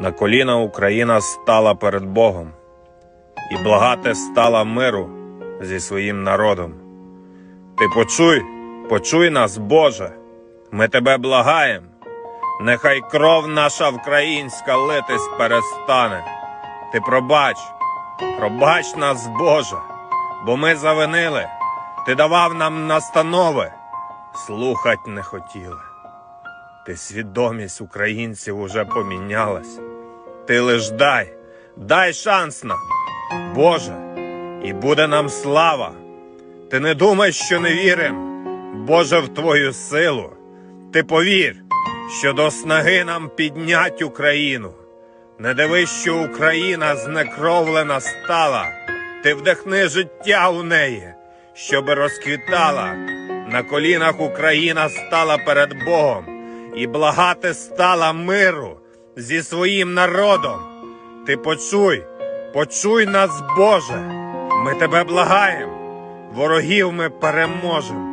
На коліна Україна стала перед Богом, і благати стала миру зі своїм народом. Ти почуй, почуй нас, Боже, ми тебе благаєм, нехай кров наша українська литись перестане. Ти пробач, пробач нас, Боже, бо ми завинили, ти давав нам настанови, слухать не хотіли. Ти свідомість українців уже помінялась. Ти лиш дай, дай шанс нам, Боже, і буде нам слава. Ти не думай, що не вірим, Боже, в Твою силу. Ти повір, що до снаги нам піднять Україну. Не дивись, що Україна знекровлена стала. Ти вдихни життя у неї, щоби розквітала. На колінах Україна стала перед Богом і благати стала миру зі своїм народом. Ти почуй, почуй нас, Боже, ми тебе благаємо, ворогів ми переможемо.